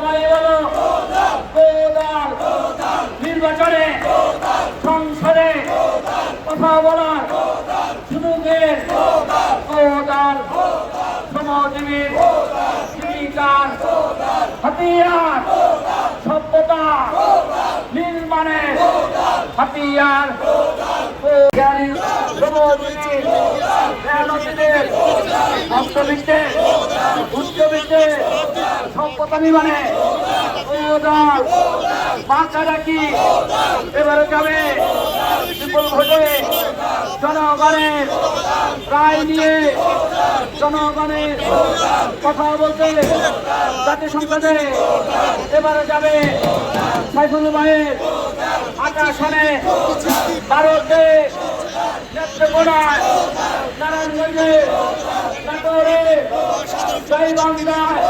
সময় হলো গোদাল নির্বাচনে সংসদে কথা বলার সুযোগের গোদাল শ্রমজীবীর জীবিকার হাতিয়ার, সভ্যতা নির্মাণে হাতিয়ার। শ্রমজীবীর রাষ্ট্রবিদ্যে উচ্চবিদ্যে নির্মাণে অবদান বাঁকা রাখি এবারে যাবে? বিপুল ভোটে জনগণের রায় নিয়ে জনগণের কথা বলতে জাতীয় সংসদে এবারে যাবে সাইফুল ভাইয়ের আকাশনে। ভারতে নেত্রকোনায় নারায়ণগঞ্জে, নাটোরে গাইবান্ধায়